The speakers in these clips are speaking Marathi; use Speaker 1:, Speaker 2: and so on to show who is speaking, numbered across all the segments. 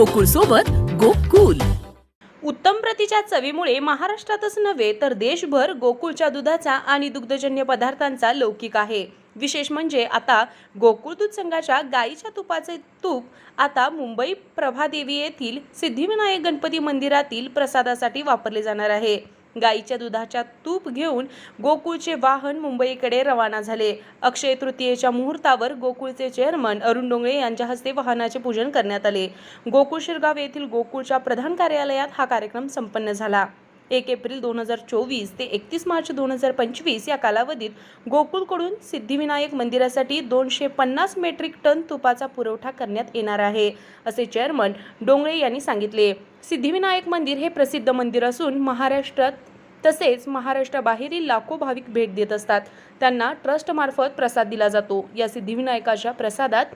Speaker 1: गोकुळ सोबत गोकुल.
Speaker 2: उत्तम प्रतीच्या चवीमुळे महाराष्ट्रातच नव्हे तर देशभर गोकुळच्या दुधाचा आणि दुग्धजन्य पदार्थांचा लौकिक आहे. विशेष म्हणजे आता गोकुळ दूध संघाच्या गाईच्या तुपाचे तूप आता मुंबई प्रभादेवी येथील सिद्धिविनायक गणपती मंदिरातील प्रसादासाठी वापरले जाणार आहे. गाईच्या दुधाच्या तूप घेऊन गोकुळचे वाहन मुंबईकडे रवाना झाले. अक्षय तृतीयेच्या मुहूर्तावर गोकुळचे चेअरमन अरुण डोंगळे यांच्या हस्ते वाहनाचे पूजन करण्यात आले. गोकुळ शिरगाव येथील गोकुळच्या प्रधान कार्यालयात हा कार्यक्रम संपन्न झाला. एक एप्रिल दोन हजार चोवीस ते एकतीस मार्च दोन हजार पंचवीस या कालावधीत गोकुळकडून सिद्धिविनायक मंदिरासाठी दोनशे पन्नास मेट्रिक टन तुपाचा पुरवठा करण्यात येणार आहे असे चेअरमन डोंगळे यांनी सांगितले. सिद्धिविनायक मंदिर हे प्रसिद्ध मंदिर असून महाराष्ट्रात तसेच महाराष्ट्राबाहेरील लाखो भाविक भेट देत असतात. त्यांना ट्रस्टमार्फत प्रसाद दिला जातो. या सिद्धिविनायकाच्या प्रसादात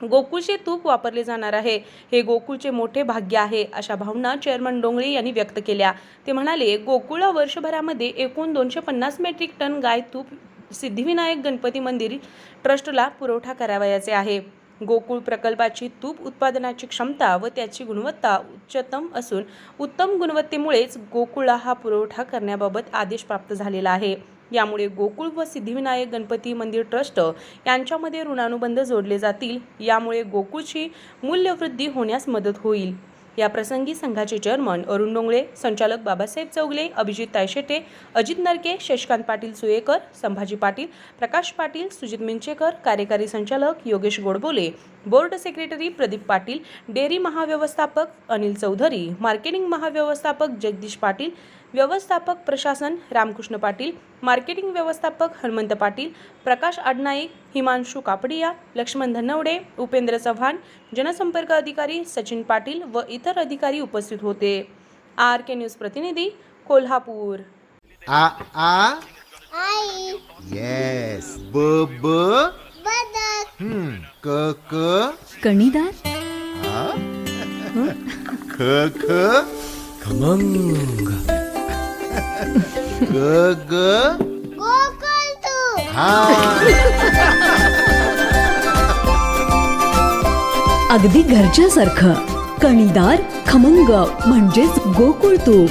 Speaker 2: गोकुळचे तूप वापरले जाणार आहे. हे गोकुळचे मोठे भाग्य आहे अशा भावना चेअरमन डोंगळे यांनी व्यक्त केल्या. ते म्हणाले गोकुळ वर्षभरामध्ये एकूण दोनशे पन्नास मेट्रिक टन गाय तूप सिद्धिविनायक गणपती मंदिर ट्रस्टला पुरवठा करावयाचे आहे. गोकुळ प्रकल्पाची तूप उत्पादनाची क्षमता व त्याची गुणवत्ता उच्चतम असून उत्तम गुणवत्तेमुळेच गोकुळला हा पुरवठा करण्याबाबत आदेश प्राप्त झालेला आहे. यामुळे गोकुळ व सिद्धिविनायक गणपती मंदिर ट्रस्ट यांच्यामध्ये ऋणानुबंध जोडले जातील. यामुळे गोकुळची मूल्यवृद्धी होण्यास मदत होईल. या प्रसंगी संघाचे चेअरमन अरुण डोंगळे संचालक बाबासाहेब चौगले अभिजित तायशेटे अजित नरके शशकांत पाटील सुयेकर संभाजी पाटील प्रकाश पाटील सुजित मिंचेकर कार्यकारी संचालक Yogesh Godbole board secretary Pradeep Patil dairy महाव्यवस्थापक अनिल चौधरी मार्केटिंग महाव्यवस्थापक जगदीश पाटील व्यवस्थापक प्रशासन रामकृष्ण पाटील मार्केटिंग व्यवस्थापक हनुमंत पाटील प्रकाश आडनाईक हिमांशू कापडिया लक्ष्मण धनवडे उपेंद्र चव्हाण जनसंपर्क अधिकारी सचिन पाटील व इतर अधिकारी उपस्थित होते. आर के न्यूज प्रतिनिधी कोल्हापूर.
Speaker 3: आ आ?
Speaker 4: आई.
Speaker 3: येस ब ब? हम्म क? क
Speaker 1: कणीदार
Speaker 3: आ ख ख?
Speaker 5: खमंग.
Speaker 3: ग ग?
Speaker 4: तू
Speaker 3: हा.
Speaker 1: अगदी घरच्यासारखं. कणीदार खमंग म्हणजेच गोकुळ तूप